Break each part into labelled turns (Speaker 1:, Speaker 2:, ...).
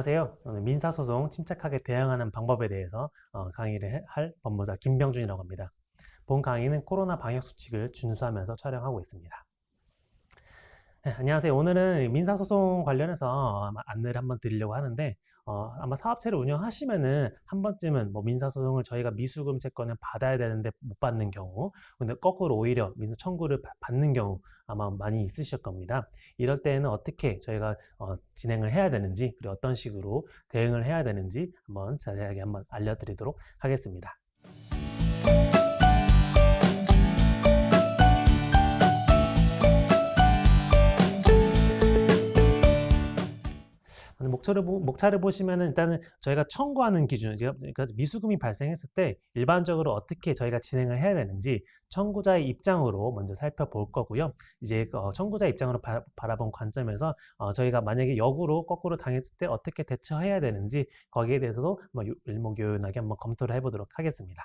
Speaker 1: 안녕하세요. 오늘 민사소송 침착하게 대응하는 방법에 대해서 어, 강의를 해- 할 법무사 김병준이라고 합니다. 본 강의는 코로나 방역 수칙을 준수하면서 촬영하고 있습니다. 네, 안녕하세요. 오늘은 민사소송 관련해서 아마 안내를 한번 드리려고 하는데 어, 아마 사업체를 운영하시면은 한 번쯤은 뭐 민사소송을 저희가 미수금 채권을 받아야 되는데 못 받는 경우 근데 거꾸로 오히려 민사 청구를 받- 받는 경우 아마 많이 있으실 겁니다. 이럴 때는 어떻게 저희가 어, 진행을 해야 되는지 그리고 어떤 식으로 대응을 해야 되는지 한번 자세하게 한번 알려드리도록 하겠습니다. 목차를, 보- 목차를 보시면은 일단은 저희가 청구하는 기준, 그러니까 미수금이 발생했을 때 일반적으로 어떻게 저희가 진행을 해야 되는지 청구자의 입장으로 먼저 살펴볼 거고요. 이제 어, 청구자 입장으로 바, 라본 관점에서 어, 저희가 만약에 역으로 거꾸로 당했을 때 어떻게 대처해야 되는지 거기에 대해서도 뭐 요- 일목요연하게 한번 검토를 해보도록 하겠습니다.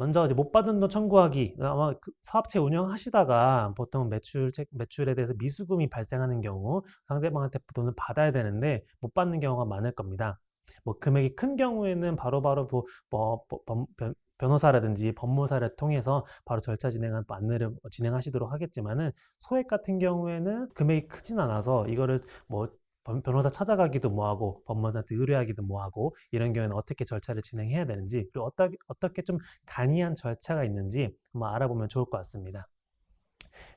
Speaker 1: 먼저 이제 못 받은 돈 청구하기 아마 그 사업체 운영하시다가 보통 매출 책- 매출에 대해서 미수금이 발생하는 경우 상대방한테 돈을 받아야 되는데 못 받는 경우가 많을 겁니다. 뭐 금액이 큰 경우에는 바로바로 뭐, 뭐, 뭐 범- 변- 변호사라든지 법무사를 통해서 바로 절차 진행한 안내를 진행하시도록 하겠지만은 소액 같은 경우에는 금액이 크진 않아서 이거를 뭐 변- 변호사 찾아가기도 뭐하고 법무사한테 의뢰하기도 뭐하고 이런 경우에는 어떻게 절차를 진행해야 되는지 그리고 어떻게 좀 간이한 절차가 있는지 한번 알아보면 좋을 것 같습니다.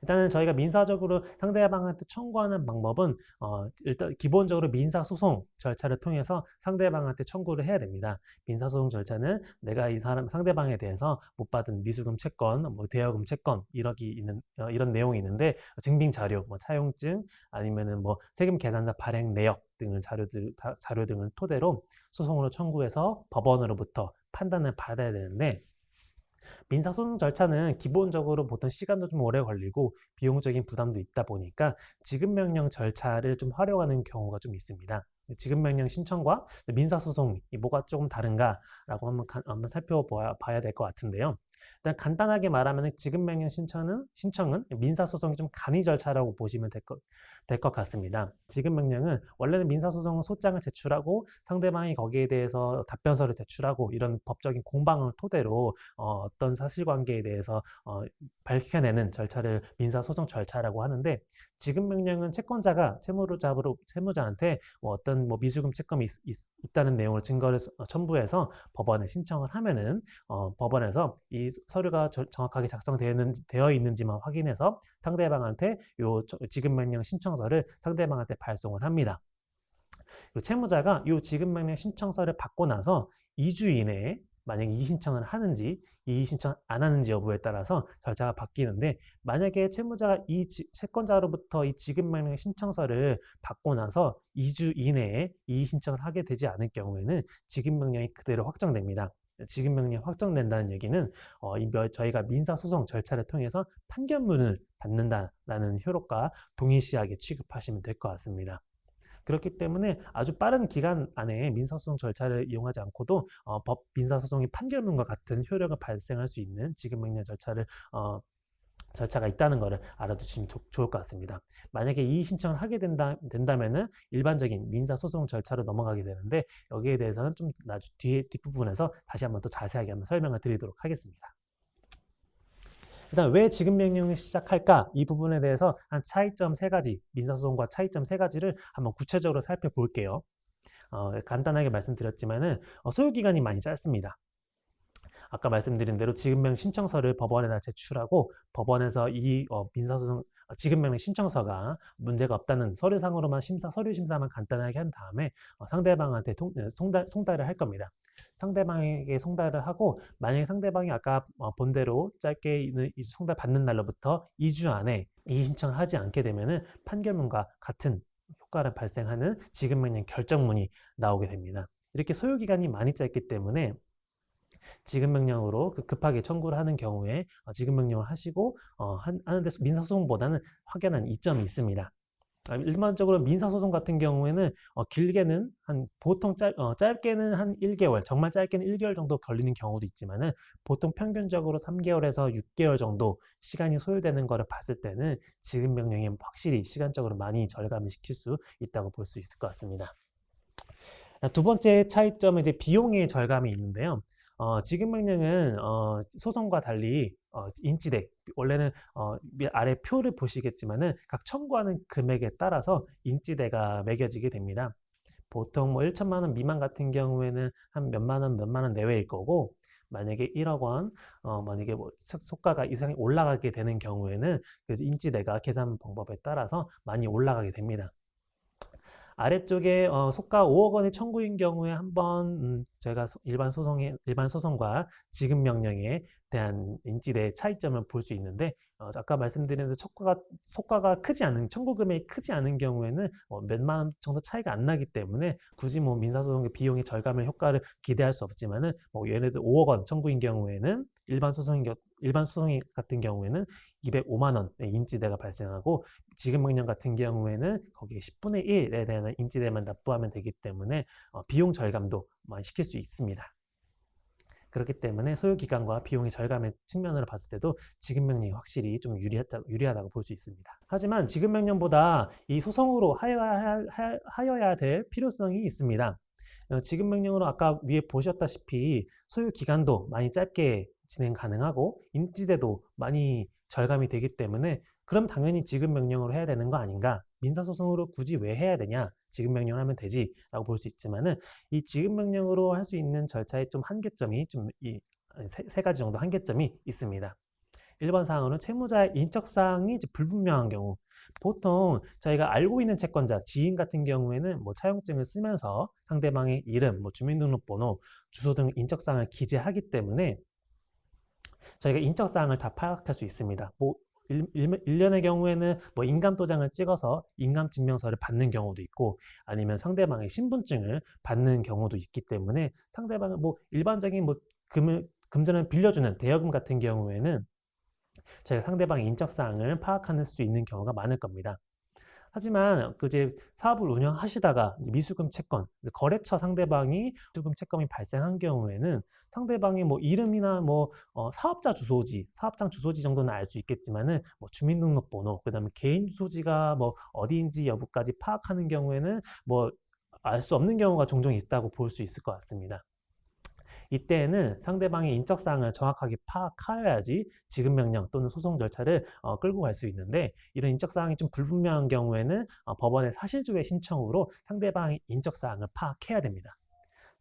Speaker 1: 일단은 저희가 민사적으로 상대방한테 청구하는 방법은 어, 일단 기본적으로 민사소송 절차를 통해서 상대방한테 청구를 해야 됩니다. 민사소송 절차는 내가 이 사람 상대방에 대해서 못 받은 미수금 채권, 뭐 대여금 채권 이렇게 있는 어, 이런 내용이 있는데 증빙 자료, 뭐 차용증 아니면은 뭐 세금 계산서 발행 내역 등을 자료들 다- 자료 등을 토대로 소송으로 청구해서 법원으로부터 판단을 받아야 되는데 민사소송 절차는 기본적으로 보통 시간도 좀 오래 걸리고 비용적인 부담도 있다 보니까 지급 명령 절차를 좀 활용하는 경우가 좀 있습니다. 지급 명령 신청과 민사 소송이 뭐가 조금 다른가라고 한번, 가- 한번 살펴봐야 봐야 될 것 같은데요. 일단 간단하게 말하면 지급 명령 신청은, 신청은 민사 소송이 좀 간이 절차라고 보시면 될 것, 될 것 같습니다. 지급 명령은 원래는 민사 소송은 소장을 제출하고 상대방이 거기에 대해서 답변서를 제출하고 이런 법적인 공방을 토대로 어, 떤 사실관계에 대해서 어, 밝혀내는 절차를 민사 소송 절차라고 하는데 지급 명령은 채권자가 채무자로 채무자한테 뭐 어떤 뭐 미수금 채권이 있, 다는 내용을 증거를 서- 어, 첨부해서 법원에 신청을 하면은 어, 법원에서 이 서류가 저- 정확하게 작성되어 있는지, 되어 있는지만 확인해서 상대방한테 요 저- 지급 명령 신청서를 상대방한테 발송을 합니다. 요 채무자가 요 지급 명령 신청서를 받고 나서 2주 이내에 만약에 이의 신청을 하는지 이의 신청 안 하는지 여부에 따라서 절차가 바뀌는데 만약에 채무자가 이 지- 채권자로부터 이 지급명령 신청서를 받고 나서 2주 이내에 이의 신청을 하게 되지 않을 경우에는 지급명령이 그대로 확정됩니다. 지급명령이 확정된다는 얘기는 어, 이 며- 저희가 민사소송 절차를 통해서 판결문을 받는다라는 효력과 동일시하게 취급하시면 될 것 같습니다. 그렇기 때문에 아주 빠른 기간 안에 민사소송 절차를 이용하지 않고도 어, 법 민사소송의 판결문과 같은 효력을 발생할 수 있는 지급명령 절차를 어, 절차가 있다는 것을 알아두시면 좋- 좋을 것 같습니다. 만약에 이의 신청을 하게 된다, 된다면은 일반적인 민사소송 절차로 넘어가게 되는데 여기에 대해서는 좀 나중 뒤에 뒷부분에서 다시 한번 또 자세하게 한번 설명을 드리도록 하겠습니다. 일단 왜 지급 명령을 시작할까? 이 부분에 대해서 한 차이점 세 가지, 민사소송과 차이점 세 가지를 한번 구체적으로 살펴볼게요. 어, 간단하게 말씀드렸지만은 어, 소요 기간이 많이 짧습니다. 아까 말씀드린 대로 지급명 신청서를 법원에다 제출하고 법원에서 이 어, 민사소송 어, 지급 명령 신청서가 문제가 없다는 서류상으로만 심사 서류 심사만 간단하게 한 다음에 어, 상대방한테 통, 어, 송달, 송달을 할 겁니다. 상대방에게 송달을 하고 만약에 상대방이 아까 어, 본대로 짧게 송달 받는 날로부터 2주 안에 이의 신청을 하지 않게 되면은 판결문과 같은 효과를 발생하는 지급 명령 결정문이 나오게 됩니다. 이렇게 소요 기간이 많이 짧기 때문에 지급 명령으로 그 급하게 청구를 하는 경우에 어, 지급 명령을 하시고 어, 한- 하는데 민사소송보다는 확연한 이점이 있습니다. 아, 일반적으로 민사소송 같은 경우에는 어, 길게는 한 보통 짧, 어, 짧게는 한 1개월, 정말 짧게는 1개월 정도 걸리는 경우도 있지만은 보통 평균적으로 3개월에서 6개월 정도 시간이 소요되는 거를 봤을 때는 지급 명령이 확실히 시간적으로 많이 절감을 시킬 수 있다고 볼 수 있을 것 같습니다. 두 번째 차이점은 이제 비용의 절감이 있는데요. 어, 지급 명령은 어, 소송과 달리 어, 인지대 원래는 어, 아래 표를 보시겠지만은 각 청구하는 금액에 따라서 인지대가 매겨지게 됩니다. 보통 뭐 1천만 원 미만 같은 경우에는 한 몇만 원, 몇만 원 내외일 거고 만약에 1억 원, 어, 만약에 뭐 속가가 이상이 올라가게 되는 경우에는 그 인지대가 계산 방법에 따라서 많이 올라가게 됩니다. 아래쪽에 어, 속가 5억 원의 청구인 경우에 한번 음, 제가 일반 소송에 일반 소송과 지급 명령에 대한 인지대 차이점을 볼 수 있는데 어, 아까 말씀드린 대 속가가 속가가 크지 않은 청구 금액이 크지 않은 경우에는 어, 몇만 원 정도 차이가 안 나기 때문에 굳이 뭐 민사소송의 비용의 절감의 효과를 기대할 수 없지만은 뭐 예를 들어 5억 원 청구인 경우에는 일반 소송인 일반 소송 같은 경우에는 205만 원의 인지대가 발생하고 지급 명령 같은 경우에는 거기에 10분의 1에 대한 인지대만 납부하면 되기 때문에 어, 비용 절감도 많이 시킬 수 있습니다. 그렇기 때문에 소요 기간과 비용의 절감의 측면으로 봤을 때도 지급 명령이 확실히 좀 유리하다, 유리하다고 볼 수 있습니다. 하지만 지급 명령보다 이 소송으로 하여야, 될 필요성이 있습니다. 어, 지급 명령으로 아까 위에 보셨다시피 소요 기간도 많이 짧게 진행 가능하고 인지대도 많이 절감이 되기 때문에 그럼 당연히 지급 명령으로 해야 되는 거 아닌가? 민사소송으로 굳이 왜 해야 되냐? 지급 명령 하면 되지 라고 볼 수 있지만은 이 지급 명령으로 할 수 있는 절차의 좀 한계점이 좀이세 가지 정도 한계점이 있습니다. 1번 사항으로는 채무자의 인적 사항이 불분명한 경우 보통 저희가 알고 있는 채권자, 지인 같은 경우에는 뭐 차용증을 쓰면서 상대방의 이름, 뭐 주민등록번호, 주소 등 인적 사항을 기재하기 때문에 저희가 인적 사항을 다 파악할 수 있습니다. 뭐 1, 년의 경우에는 뭐 인감 도장을 찍어서 인감 증명서를 받는 경우도 있고 아니면 상대방의 신분증을 받는 경우도 있기 때문에 상대방은 뭐 일반적인 뭐 금을 금전을 빌려주는 대여금 같은 경우에는 저희가 상대방의 인적 사항을 파악할 수 있는 경우가 많을 겁니다. 하지만 그 이제 사업을 운영하시다가 미수금 채권, 거래처 상대방이 미수금 채권이 발생한 경우에는 상대방의 뭐 이름이나 뭐 어, 사업자 주소지, 사업장 주소지 정도는 알 수 있겠지만은 뭐 주민등록번호, 그다음에 개인 주소지가 뭐 어디인지 여부까지 파악하는 경우에는 뭐 알 수 없는 경우가 종종 있다고 볼 수 있을 것 같습니다. 이때에는 상대방의 인적사항을 정확하게 파악하여야지 지급 명령 또는 소송 절차를 어, 끌고 갈 수 있는데 이런 인적사항이 좀 불분명한 경우에는 어, 법원의 사실조회 신청으로 상대방의 인적사항을 파악해야 됩니다.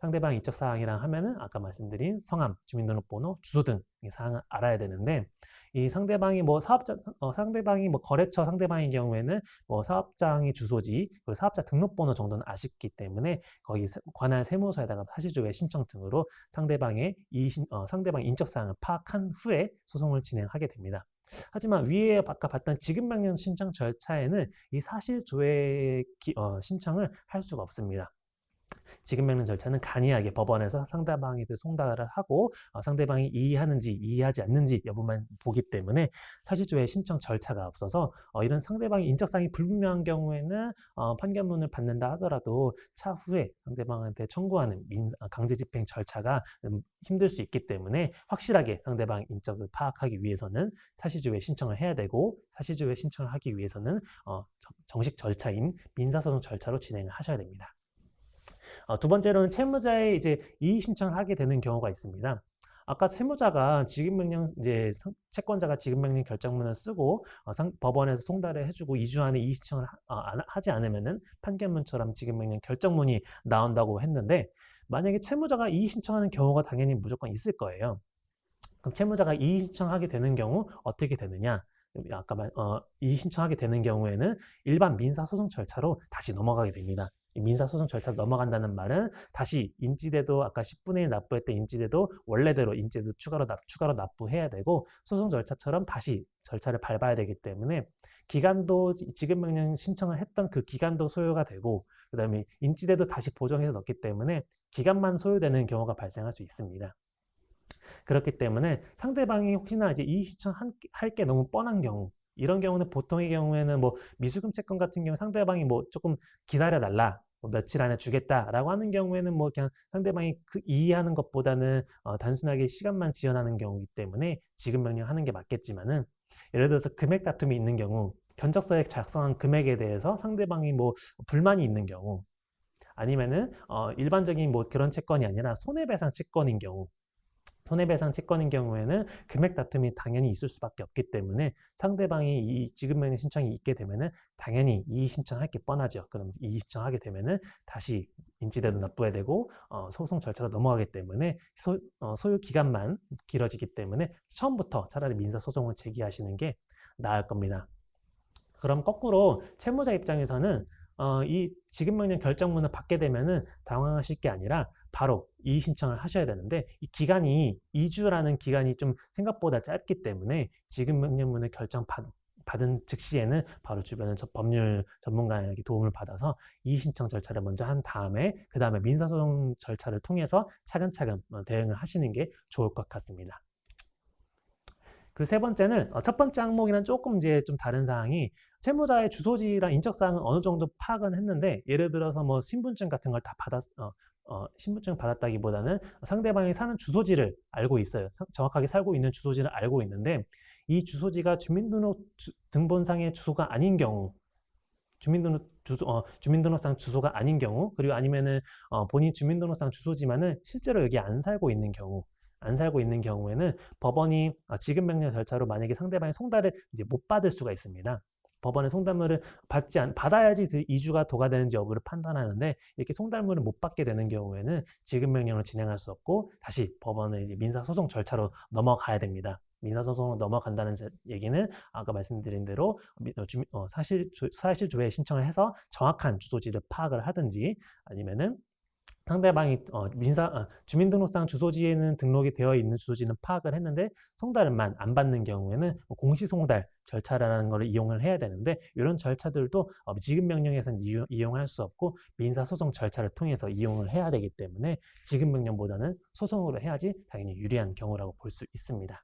Speaker 1: 상대방 인적 사항이랑 하면은 아까 말씀드린 성함, 주민등록번호, 주소 등의 사항을 알아야 되는데 이 상대방이 뭐 사업자 어, 상대방이 뭐 거래처 상대방인 경우에는 뭐 사업장의 주소지 그리고 사업자 등록번호 정도는 아쉽기 때문에 거기 관할 세무서에다가 사실조회 신청 등으로 상대방의 이 어, 상대방 인적 사항을 파악한 후에 소송을 진행하게 됩니다. 하지만 위에 아까 봤던 지급 명령 신청 절차에는 이 사실조회 어, 신청을 할 수가 없습니다. 지급 명령 절차는 간이하게 법원에서 상대방에 대해 송달을 하고 어, 상대방이 이해하는지 이해하지 않는지 여부만 보기 때문에 사실조회 신청 절차가 없어서 어, 이런 상대방의 인적사항이 불분명한 경우에는 어, 판결문을 받는다 하더라도 차후에 상대방한테 청구하는 민, 어, 강제집행 절차가 음, 힘들 수 있기 때문에 확실하게 상대방 인적을 파악하기 위해서는 사실조회 신청을 해야 되고 사실조회 신청을 하기 위해서는 어, 정식 절차인 민사소송 절차로 진행을 하셔야 됩니다. 어, 두 번째로는 채무자의 이제 이의 신청을 하게 되는 경우가 있습니다. 아까 채무자가 지급명령 이제 채권자가 지급명령 결정문을 쓰고 어, 상, 법원에서 송달을 해주고 2주 안에 이의 신청을 하, 어, 하지 않으면은 판결문처럼 지급명령 결정문이 나온다고 했는데 만약에 채무자가 이의 신청하는 경우가 당연히 무조건 있을 거예요. 그럼 채무자가 이의 신청하게 되는 경우 어떻게 되느냐? 아까 말, 어, 이의 신청하게 되는 경우에는 일반 민사 소송 절차로 다시 넘어가게 됩니다. 민사소송 절차로 넘어간다는 말은 다시 인지대도 아까 10분의 1 납부했던 인지대도 원래대로 인지대도 추가로 납, 추가로 납부해야 되고 소송 절차처럼 다시 절차를 밟아야 되기 때문에 기간도 지급명령 신청을 했던 그 기간도 소요가 되고 그 다음에 인지대도 다시 보정해서 넣기 때문에 기간만 소요되는 경우가 발생할 수 있습니다. 그렇기 때문에 상대방이 혹시나 이제 이 신청할 게 너무 뻔한 경우 이런 경우는 보통의 경우에는 뭐 미수금 채권 같은 경우 상대방이 뭐 조금 기다려 달라. 뭐 며칠 안에 주겠다라고 하는 경우에는 뭐 그냥 상대방이 그 이해하는 것보다는 어, 단순하게 시간만 지연하는 경우이기 때문에 지급 명령하는 게 맞겠지만은 예를 들어서 금액 다툼이 있는 경우 견적서에 작성한 금액에 대해서 상대방이 뭐 불만이 있는 경우 아니면은 어, 일반적인 뭐 그런 채권이 아니라 손해배상 채권인 경우 손해배상 채권인 경우에는 금액 다툼이 당연히 있을 수밖에 없기 때문에 상대방이 이 지급명령 신청이 있게 되면은 당연히 이의 신청할 게 뻔하죠. 그럼 이의 신청하게 되면은 다시 인지대도 납부해야 되고 어, 소송 절차가 넘어가기 때문에 소, 어, 소요 기간만 길어지기 때문에 처음부터 차라리 민사 소송을 제기하시는 게 나을 겁니다. 그럼 거꾸로 채무자 입장에서는 어, 이 지급명령 결정문을 받게 되면은 당황하실 게 아니라 바로 이의 신청을 하셔야 되는데 이 기간이 2주라는 기간이 좀 생각보다 짧기 때문에 지급 명령문을 결정 받, 받은 즉시에는 바로 주변의 법률 전문가에게 도움을 받아서 이의 신청 절차를 먼저 한 다음에 그 다음에 민사소송 절차를 통해서 차근차근 어, 대응을 하시는 게 좋을 것 같습니다. 그세 번째는 어, 첫 번째 항목이랑 조금 이제 좀 다른 사항이 채무자의 주소지랑 인적사항은 어느 정도 파악은 했는데 예를 들어서 뭐 신분증 같은 걸 다 받았 어, 어, 신분증 받았다기보다는 상대방이 사는 주소지를 알고 있어요. 사, 정확하게 살고 있는 주소지를 알고 있는데 이 주소지가 주민등록 주, 등본상의 주소가 아닌 경우 주민등록 주소, 어, 주민등록상 주소가 아닌 경우 그리고 아니면은 어, 본인 주민등록상 주소지만은 실제로 여기 안 살고 있는 경우 안 살고 있는 경우에는 법원이 어, 지급 명령 절차로 만약에 상대방이 송달을 이제 못 받을 수가 있습니다. 법원의 송달물을 받지 않, 받아야지 그 이주가 도가되는지 여부를 판단하는데 이렇게 송달물을 못 받게 되는 경우에는 지급 명령을 진행할 수 없고 다시 법원의 이제 민사 소송 절차로 넘어가야 됩니다. 민사소송으로 넘어간다는 얘기는 아까 말씀드린 대로 어, 어, 사실 사실 조회 신청을 해서 정확한 주소지를 파악을 하든지 아니면은 상대방이 어, 민사 어, 주민등록상 주소지에는 등록이 되어 있는 주소지는 파악을 했는데 송달만 안 받는 경우에는 뭐 공시송달 절차라는 것을 이용을 해야 되는데 이런 절차들도 어, 지급 명령에서는 이용, 할 수 없고 민사소송 절차를 통해서 이용을 해야 되기 때문에 지급 명령보다는 소송으로 해야지 당연히 유리한 경우라고 볼 수 있습니다.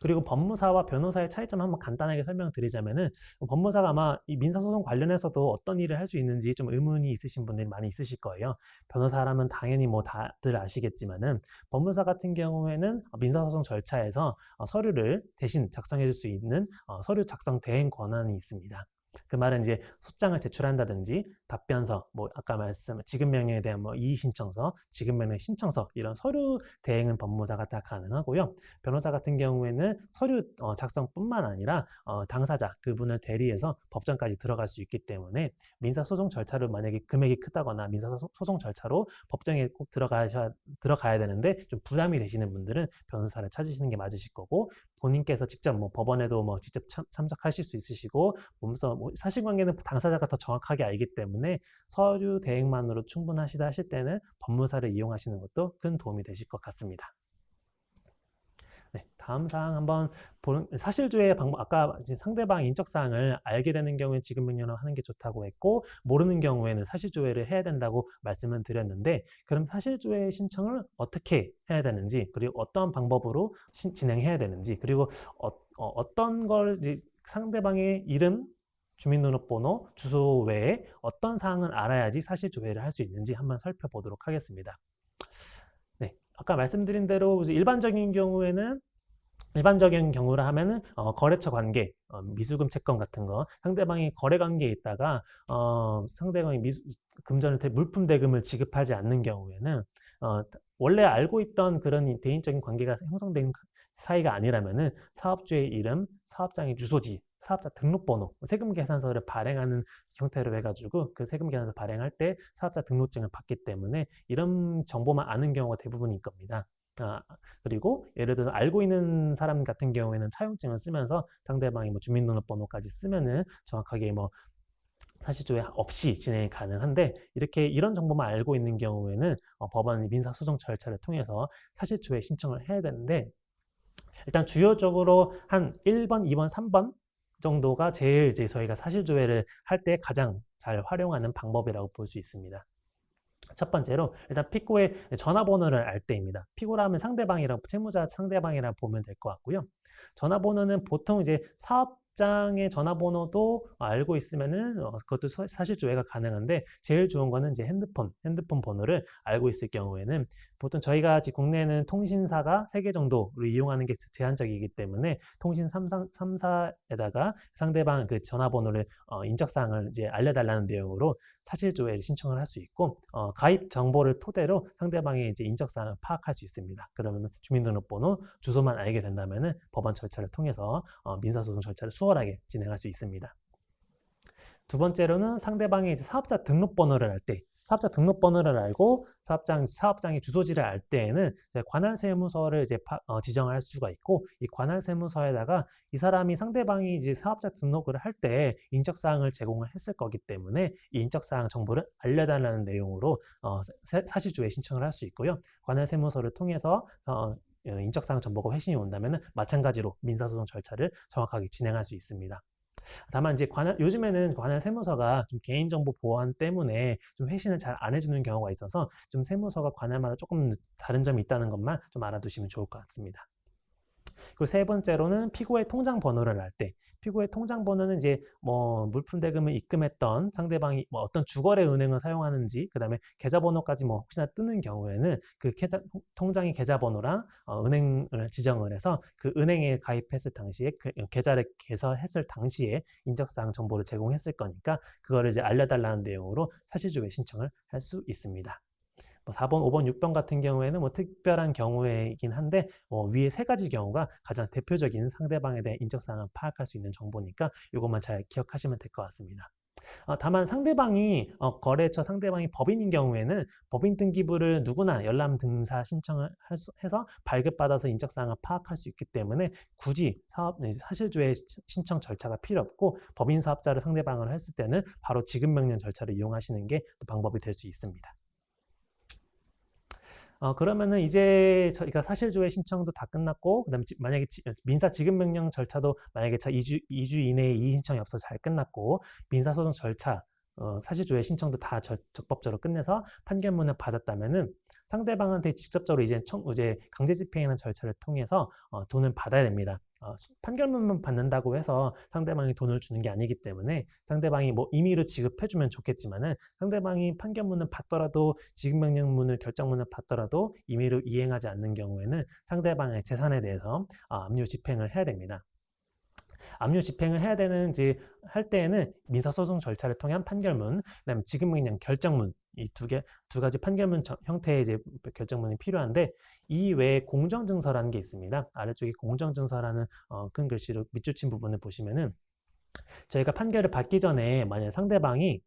Speaker 1: 그리고 법무사와 변호사의 차이점 한번 간단하게 설명드리자면은 법무사가 아마 이 민사소송 관련해서도 어떤 일을 할 수 있는지 좀 의문이 있으신 분들이 많이 있으실 거예요. 변호사라면 당연히 뭐 다들 아시겠지만은 법무사 같은 경우에는 민사소송 절차에서 어, 서류를 대신 작성해 줄 수 있는 어, 서류 작성 대행 권한이 있습니다. 그 말은 이제 소장을 제출한다든지 답변서, 뭐 아까 말씀 지급 명령에 대한 뭐 이의 신청서, 지급 명령 신청서 이런 서류 대행은 법무사가 다 가능하고요. 변호사 같은 경우에는 서류 어, 작성뿐만 아니라 어, 당사자 그분을 대리해서 법정까지 들어갈 수 있기 때문에 민사 소송 절차를 만약에 금액이 크다거나 민사 소송 절차로 법정에 꼭 들어가셔 들어가야 되는데 좀 부담이 되시는 분들은 변호사를 찾으시는 게 맞으실 거고 본인께서 직접 뭐 법원에도 뭐 직접 참, 참석하실 수 있으시고 몸서 뭐 사실관계는 당사자가 더 정확하게 알기 때문에 서류 대행만으로 충분하시다 하실 때는 법무사를 이용하시는 것도 큰 도움이 되실 것 같습니다. 네, 다음 사항 한번 보는 사실조회 방법 아까 상대방 인적 사항을 알게 되는 경우에 지급 명령을 하는 게 좋다고 했고 모르는 경우에는 사실조회를 해야 된다고 말씀을 드렸는데 그럼 사실조회 신청을 어떻게 해야 되는지 그리고 어떤 방법으로 시, 진행해야 되는지 그리고 어, 어 떤걸 상대방의 이름 주민등록번호, 주소 외에 어떤 사항을 알아야지 사실 조회를 할 수 있는지 한번 살펴보도록 하겠습니다. 네, 아까 말씀드린 대로 일반적인 경우에는 일반적인 경우를 하면은 어, 거래처 관계, 어, 미수금 채권 같은 거 상대방이 거래 관계에 있다가 어, 상대방이 미수, 금전을 대, 물품 대금을 지급하지 않는 경우에는 어, 원래 알고 있던 그런 대인적인 관계가 형성된 사이가 아니라면은 사업주의 이름, 사업장의 주소지, 사업자 등록번호, 세금 계산서를 발행하는 형태로 해가지고 그 세금 계산서 발행할 때 사업자 등록증을 받기 때문에 이런 정보만 아는 경우가 대부분일 겁니다. 아, 그리고 예를 들어 알고 있는 사람 같은 경우에는 차용증을 쓰면서 상대방이 뭐 주민등록번호까지 쓰면은 정확하게 뭐 사실조회 없이 진행이 가능한데 이렇게 이런 정보만 알고 있는 경우에는 어, 법원 민사소송 절차를 통해서 사실조회 신청을 해야 되는데 일단 주요적으로 한 1번, 2번, 3번 정도가 제일 이제 저희가 사실 조회를 할 때 가장 잘 활용하는 방법이라고 볼 수 있습니다. 첫 번째로 일단 피고의 전화번호를 알 때입니다. 피고라 하면 상대방이라고 채무자 상대방이라 보면 될 것 같고요. 전화번호는 보통 이제 사업 장의 전화번호도 알고 있으면은 어, 그것도 서- 사실 조회가 가능한데 제일 좋은 거는 이제 핸드폰, 핸드폰 번호를 알고 있을 경우에는 보통 저희가 지금 국내는 통신사가 세 개 정도를 이용하는 게 제한적이기 때문에 통신 3사, 3사에다가 상대방 그 전화번호를 어, 인적사항을 이제 알려달라는 내용으로 사실 조회를 신청을 할 수 있고 어, 가입 정보를 토대로 상대방의 이제 인적사항을 파악할 수 있습니다. 그러면 주민등록번호, 주소만 알게 된다면은 법원 절차를 통해서 어, 민사소송 절차를 수월하게 진행할 수 있습니다. 두 번째로는 상대방의 이제 사업자 등록번호를 알 때, 사업자 등록번호를 알고 사업장 사업장의 주소지를 알 때에는 이제 관할 세무서를 이제 파- 어, 지정할 수가 있고 이 관할 세무서에다가 이 사람이 상대방이 이제 사업자 등록을 할 때 인적 사항을 제공을 했을 거기 때문에 이 인적 사항 정보를 알려달라는 내용으로 어, 사- 사실조회 신청을 할 수 있고요. 관할 세무서를 통해서 어, 어, 인적사항 정보가 회신이 온다면 마찬가지로 민사소송 절차를 정확하게 진행할 수 있습니다. 다만 이제 관할, 요즘에는 관할 세무서가 좀 개인정보 보안 때문에 좀 회신을 잘 안 해주는 경우가 있어서 좀 세무서가 관할마다 조금 다른 점이 있다는 것만 좀 알아두시면 좋을 것 같습니다. 그리고 세 번째로는 피고의 통장 번호를 알 때, 피고의 통장 번호는 이제 뭐 물품 대금을 입금했던 상대방이 뭐 어떤 주거래 은행을 사용하는지, 그 다음에 계좌번호까지 뭐 혹시나 뜨는 경우에는 그 계좌, 통장의 계좌번호랑 어, 은행을 지정을 해서 그 은행에 가입했을 당시에 그 계좌를 개설했을 당시에 인적사항 정보를 제공했을 거니까 그거를 이제 알려달라는 내용으로 사실조회 신청을 할 수 있습니다. 뭐 4번, 5번, 6번 같은 경우에는 뭐 특별한 경우이긴 한데 뭐 위에 세 가지 경우가 가장 대표적인 상대방에 대한 인적사항을 파악할 수 있는 정보니까 이것만 잘 기억하시면 될 것 같습니다. 어, 다만 상대방이 어, 거래처 상대방이 법인인 경우에는 법인 등기부를 누구나 열람 등사 신청을 할 수- 해서 발급받아서 인적사항을 파악할 수 있기 때문에 굳이 사업 사실조회 시- 신청 절차가 필요 없고 법인 사업자를 상대방을 했을 때는 바로 지급 명령 절차를 이용하시는 게 또 방법이 될 수 있습니다. 어, 그러면은 이제 저희가 사실조회 신청도 다 끝났고, 그 다음에 만약에 지- 민사 지급명령 절차도 만약에 저 2주, 2주 이내에 이의 신청이 없어서 잘 끝났고, 민사소송 절차, 어, 사실조회 신청도 다 절- 적법적으로 끝내서 판결문을 받았다면은 상대방한테 직접적으로 이제 청, 이제 강제집행이라는 절차를 통해서 어, 돈을 받아야 됩니다. 어, 판결문만 받는다고 해서 상대방이 돈을 주는 게 아니기 때문에 상대방이 뭐 임의로 지급해주면 좋겠지만은 상대방이 판결문을 받더라도 지급명령문을 결정문을 받더라도 임의로 이행하지 않는 경우에는 상대방의 재산에 대해서 아, 압류 집행을 해야 됩니다. 압류 집행을 해야 되는 이제 할 때에는 민사소송 절차를 통한 판결문, 그다음에 지급명령 결정문 이 두 개 두 가지 판결문 저- 형태의 이제 결정문이 필요한데 이 외에 공정증서라는 게 있습니다. 아래쪽에 공정증서라는 어, 큰 글씨로 밑줄 친 부분을 보시면은 저희가 판결을 받기 전에 만약 상대방이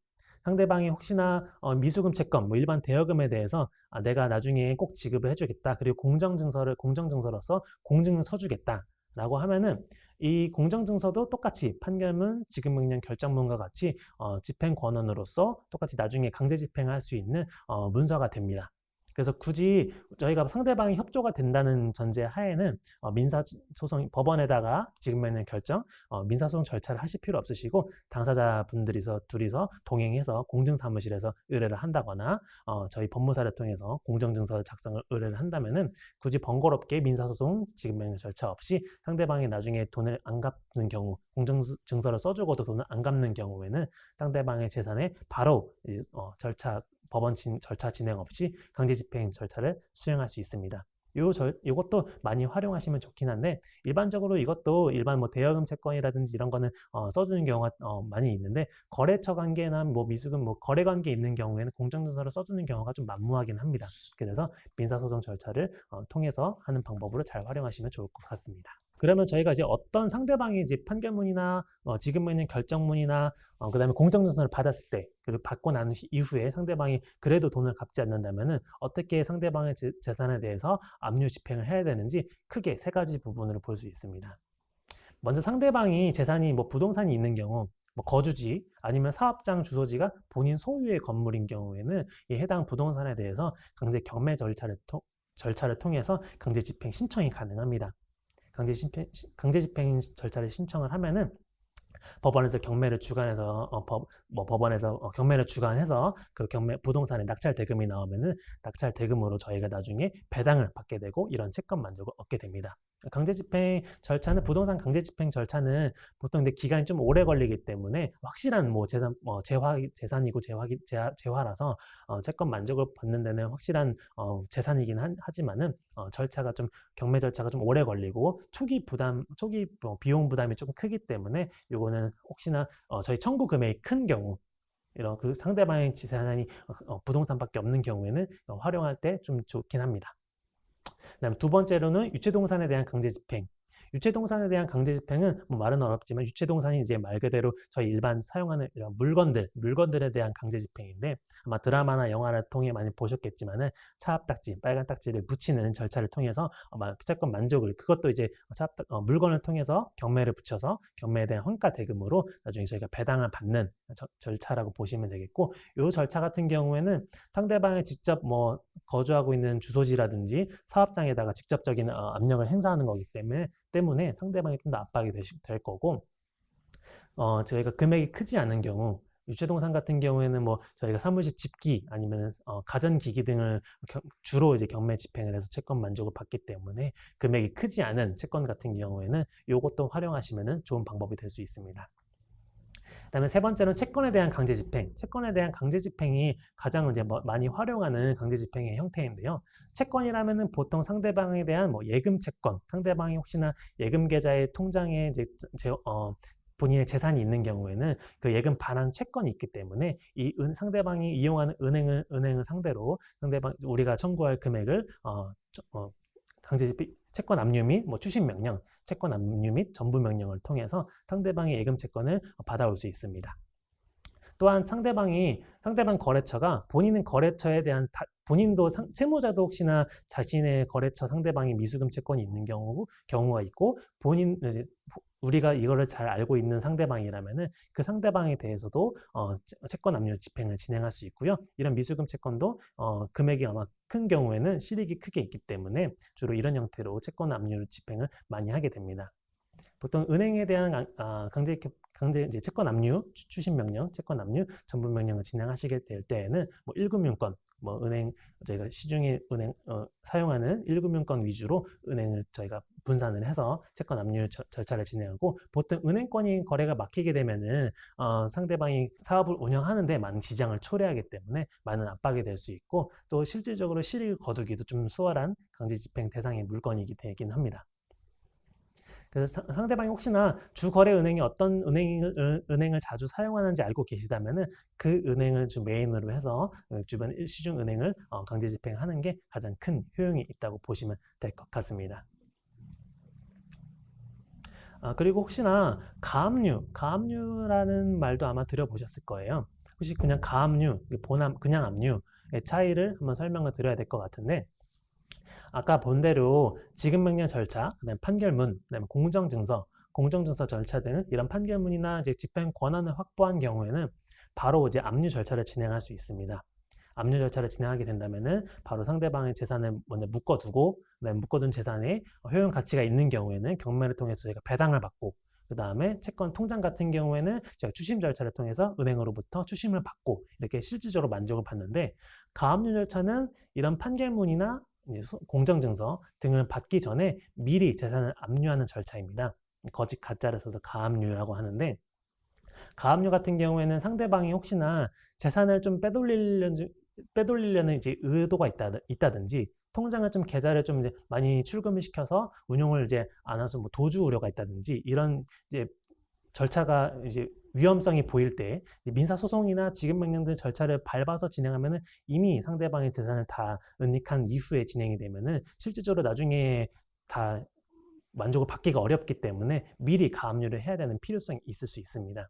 Speaker 1: 상대방이 혹시나 어, 미수금 채권, 뭐 일반 대여금에 대해서 아, 내가 나중에 꼭 지급을 해주겠다. 그리고 공정증서를 공정증서로서 공증을 서주겠다 라고 하면은 이 공정증서도 똑같이 판결문, 지급명령 결정문과 같이 어, 집행 권한으로서 똑같이 나중에 강제 집행할 수 있는 어, 문서가 됩니다. 그래서 굳이 저희가 상대방이 협조가 된다는 전제 하에는 어, 민사소송 법원에다가 지급명령 결정, 어, 민사소송 절차를 하실 필요 없으시고 당사자분들이서 둘이서 동행해서 공증사무실에서 의뢰를 한다거나 어, 저희 법무사를 통해서 공정증서 작성을 의뢰를 한다면은 굳이 번거롭게 민사소송 지급명령 절차 없이 상대방이 나중에 돈을 안 갚는 경우 공정증서를 써주고도 돈을 안 갚는 경우에는 상대방의 재산에 바로 이, 어, 절차 법원 진, 절차 진행 없이 강제 집행 절차를 수행할 수 있습니다. 요, 절, 요것도 많이 활용하시면 좋긴 한데, 일반적으로 이것도 일반 뭐 대여금 채권이라든지 이런 거는 어, 써주는 경우가 어, 많이 있는데, 거래처 관계나 뭐 미수금 뭐 거래 관계 있는 경우에는 공정증서를 써주는 경우가 좀 만무하긴 합니다. 그래서 민사소송 절차를 어, 통해서 하는 방법으로 잘 활용하시면 좋을 것 같습니다. 그러면 저희가 이제 어떤 상대방이 이제 판결문이나 어, 지급명령 결정문이나 어, 그다음에 공정증서를 받았을 때 그리고 받고 난 후- 이후에 상대방이 그래도 돈을 갚지 않는다면은 어떻게 상대방의 재, 재산에 대해서 압류 집행을 해야 되는지 크게 세 가지 부분으로 볼 수 있습니다. 먼저 상대방이 재산이 뭐 부동산이 있는 경우 뭐 거주지 아니면 사업장 주소지가 본인 소유의 건물인 경우에는 이 해당 부동산에 대해서 강제 경매 절차를 통, 절차를 통해서 강제 집행 신청이 가능합니다. 강제 집행, 강제 집행 절차를 신청을 하면은 법원에서 경매를 주관해서 어, 법, 뭐 법원에서 어, 경매를 주관해서 그 경매 부동산에 낙찰 대금이 나오면은 낙찰 대금으로 저희가 나중에 배당을 받게 되고 이런 채권 만족을 얻게 됩니다. 강제 집행 절차는 부동산 강제 집행 절차는 보통 근데 기간이 좀 오래 걸리기 때문에 확실한 뭐 재산 뭐 재화 재산이고 재화 재화, 재화 라서 어, 채권 만족을 받는 데는 확실한 어, 재산이긴 한, 하지만은 어, 절차가 좀 경매 절차가 좀 오래 걸리고 초기 부담 초기 뭐 비용 부담이 조금 크기 때문에 요거는 혹시나 어, 저희 청구 금액이 큰 경우 이런 그 상대방의 재산이 어, 부동산밖에 없는 경우에는 어, 활용할 때 좀 좋긴 합니다. 그다음에 두 번째로는 유체동산에 대한 강제 집행. 유체동산에 대한 강제 집행은 뭐 말은 어렵지만 유체동산이 이제 말 그대로 저희 일반 사용하는 이런 물건들, 물건들에 대한 강제 집행인데 아마 드라마나 영화를 통해 많이 보셨겠지만은 차압 딱지, 빨간 딱지를 붙이는 절차를 통해서 아마 채권 만족을 그것도 이제 차압딱 어, 물건을 통해서 경매를 붙여서 경매에 대한 환가 대금으로 나중에 저희가 배당을 받는 저, 절차라고 보시면 되겠고 이 절차 같은 경우에는 상대방이 직접 뭐 거주하고 있는 주소지라든지 사업장에다가 직접적인 어, 압력을 행사하는 거기 때문에 때문에 상대방이 좀 더 압박이 되시, 될 거고 어, 저희가 금액이 크지 않은 경우 유체동산 같은 경우에는 뭐 저희가 사무실 집기 아니면 어, 가전기기 등을 겨, 주로 이제 경매 집행을 해서 채권 만족을 받기 때문에 금액이 크지 않은 채권 같은 경우에는 이것도 활용하시면 좋은 방법이 될 수 있습니다. 그다음에 세 번째는 채권에 대한 강제 집행. 채권에 대한 강제 집행이 가장 이제 뭐 많이 활용하는 강제 집행의 형태인데요. 채권이라면은 보통 상대방에 대한 뭐 예금 채권, 상대방이 혹시나 예금 계좌의 통장에 이제 제, 어, 본인의 재산이 있는 경우에는 그 예금 반환 채권이 있기 때문에 이 은, 상대방이 이용하는 은행을 은행을 상대로 상대방 우리가 청구할 금액을 어, 어 강제 집행 채권 압류 및 뭐 추심 명령, 채권 압류 및 전부 명령을 통해서 상대방의 예금 채권을 받아올 수 있습니다. 또한 상대방이 상대방 거래처가 본인은 거래처에 대한 다, 본인도 상, 채무자도 혹시나 자신의 거래처 상대방이 미수금 채권이 있는 경우 경우가 있고 본인 이제 우리가 이거를 잘 알고 있는 상대방이라면은 그 상대방에 대해서도 어, 채권 압류 집행을 진행할 수 있고요. 이런 미수금 채권도 어, 금액이 아마 큰 경우에는 실익이 크게 있기 때문에 주로 이런 형태로 채권 압류 집행을 많이 하게 됩니다. 보통 은행에 대한 아, 강제 강제 이제 채권 압류, 추심 명령, 채권 압류, 전부 명령을 진행하시게 될 때에는 뭐 1금융권, 뭐 은행 저희가 시중에 은행 어, 사용하는 1금융권 위주로 은행을 저희가 분산을 해서 채권 압류 저, 절차를 진행하고 보통 은행권이 거래가 막히게 되면은 어, 상대방이 사업을 운영하는데 많은 지장을 초래하기 때문에 많은 압박이 될 수 있고 또 실질적으로 실익을 거두기도 좀 수월한 강제 집행 대상의 물건이기 되긴 합니다. 그래서 상대방이 혹시나 주거래 은행이 어떤 은행을, 은행을 자주 사용하는지 알고 계시다면 그 은행을 주 메인으로 해서 그 주변 시중 은행을 어, 강제 집행하는 게 가장 큰 효용이 있다고 보시면 될 것 같습니다. 아, 그리고 혹시나 가압류, 가압류라는 말도 아마 들어보셨을 거예요. 혹시 그냥 가압류, 본압, 그냥 압류의 차이를 한번 설명을 드려야 될 것 같은데 아까 본 대로 지급 명령 절차, 그다음 판결문, 그다음에 공정 증서, 공정 증서 절차 등 이런 판결문이나 이제 집행 권한을 확보한 경우에는 바로 이제 압류 절차를 진행할 수 있습니다. 압류 절차를 진행하게 된다면은 바로 상대방의 재산을 먼저 묶어두고 그다음에 묶어둔 재산에 효용 가치가 있는 경우에는 경매를 통해서 저희가 배당을 받고 그 다음에 채권 통장 같은 경우에는 제가 추심 절차를 통해서 은행으로부터 추심을 받고 이렇게 실질적으로 만족을 받는데 가압류 절차는 이런 판결문이나 공정증서 등을 받기 전에 미리 재산을 압류하는 절차입니다. 거짓 가짜를 써서 가압류라고 하는데 가압류 같은 경우에는 상대방이 혹시나 재산을 좀 빼돌리려는 빼돌리려는 이제 의도가 있다, 있다든지 통장을 좀 계좌를 좀 이제 많이 출금을 시켜서 운용을 이제 안 해서 뭐 도주 우려가 있다든지 이런 이제 절차가 이제 위험성이 보일 때 민사소송이나 지급명령 등 절차를 밟아서 진행하면 이미 상대방의 재산을 다 은닉한 이후에 진행이 되면은 실질적으로 나중에 다 만족을 받기가 어렵기 때문에 미리 가압류를 해야 되는 필요성이 있을 수 있습니다.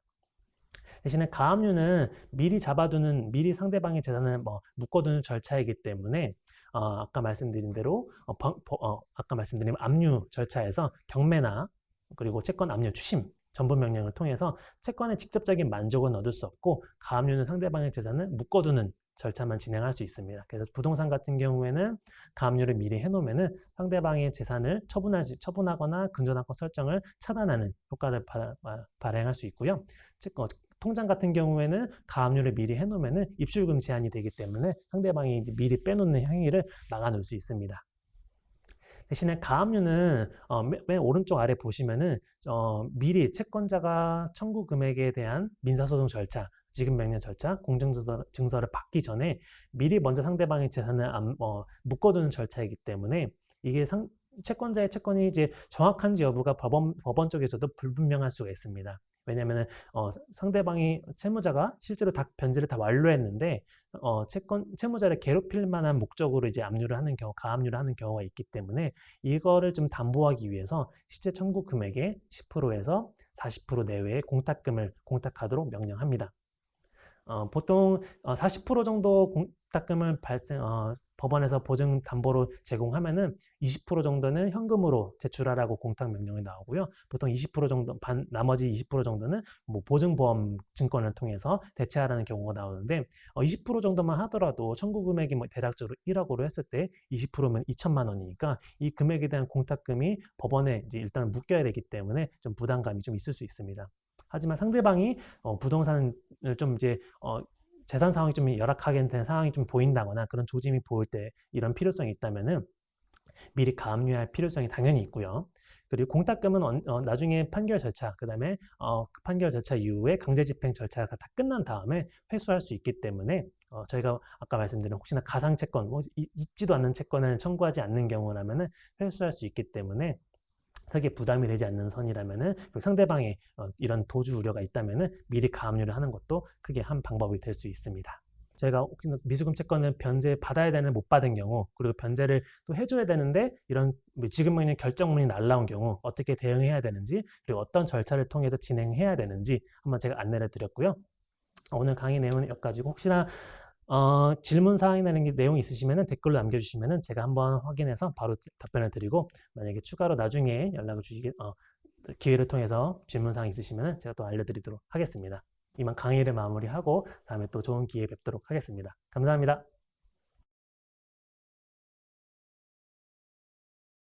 Speaker 1: 대신에 가압류는 미리 잡아두는 미리 상대방의 재산을 뭐 묶어두는 절차이기 때문에 어, 아까 말씀드린 대로 어, 버, 어, 아까 말씀드린 압류 절차에서 경매나 그리고 채권 압류 추심 전부 명령을 통해서 채권의 직접적인 만족은 얻을 수 없고 가압류는 상대방의 재산을 묶어두는 절차만 진행할 수 있습니다. 그래서 부동산 같은 경우에는 가압류를 미리 해놓으면은 상대방의 재산을 처분하지, 처분하거나 근저당권 설정을 차단하는 효과를 바, 바, 발행할 수 있고요. 즉, 어, 통장 같은 경우에는 가압류를 미리 해놓으면은 입출금 제한이 되기 때문에 상대방이 이제 미리 빼놓는 행위를 막아놓을 수 있습니다. 대신에 가압류는 어, 맨, 맨 오른쪽 아래 보시면은 어, 미리 채권자가 청구 금액에 대한 민사소송 절차, 지급 명령 절차, 공정증서 증서를 받기 전에 미리 먼저 상대방의 재산을 안, 어, 묶어두는 절차이기 때문에 이게 상, 채권자의 채권이 이제 정확한지 여부가 법원, 법원 쪽에서도 불분명할 수가 있습니다. 왜냐하면 어, 상대방이 채무자가 실제로 다 변제를 다 완료했는데 어, 채권 채무자를 괴롭힐 만한 목적으로 이제 압류를 하는 경우, 가압류를 하는 경우가 있기 때문에 이거를 좀 담보하기 위해서 실제 청구 금액의 10%에서 40% 내외의 공탁금을 공탁하도록 명령합니다. 어, 보통 어, 40% 정도 공탁금을 발생 어, 법원에서 보증 담보로 제공하면은 20% 정도는 현금으로 제출하라고 공탁 명령이 나오고요. 보통 20% 정도 반 나머지 20% 정도는 뭐 보증보험 증권을 통해서 대체하라는 경우가 나오는데 어, 20% 정도만 하더라도 청구 금액이 뭐 대략적으로 1억으로 했을 때 20%면 2천만 원이니까 이 금액에 대한 공탁금이 법원에 이제 일단 묶여야 되기 때문에 좀 부담감이 좀 있을 수 있습니다. 하지만 상대방이 어, 부동산을 좀 이제 어, 재산 상황이 좀 열악하게 된 상황이 좀 보인다거나 그런 조짐이 보일 때 이런 필요성이 있다면은 미리 가압류할 필요성이 당연히 있고요. 그리고 공탁금은 어, 어, 나중에 판결 절차, 그 다음에 어, 그 판결 절차 이후에 강제 집행 절차가 다 끝난 다음에 회수할 수 있기 때문에 어, 저희가 아까 말씀드린 혹시나 가상 채권, 뭐, 이- 있지도 않는 채권을 청구하지 않는 경우라면은 회수할 수 있기 때문에 크게 부담이 되지 않는 선이라면은 상대방의 어, 이런 도주 우려가 있다면은 미리 가압류를 하는 것도 크게 한 방법이 될 수 있습니다. 저희가 미수금 채권을 변제 받아야 되는 못 받은 경우 그리고 변제를 또 해줘야 되는데 이런 뭐 지급명령 결정문이 날라온 경우 어떻게 대응해야 되는지 그리고 어떤 절차를 통해서 진행해야 되는지 한번 제가 안내를 드렸고요. 오늘 강의 내용은 여기까지고 혹시나 어, 질문 사항이나 이런 게 내용 있으시면 댓글로 남겨주시면 제가 한번 확인해서 바로 답변을 드리고 만약에 추가로 나중에 연락을 주시게 어, 기회를 통해서 질문 사항 있으시면 제가 또 알려드리도록 하겠습니다. 이만 강의를 마무리하고 다음에 또 좋은 기회 뵙도록 하겠습니다. 감사합니다.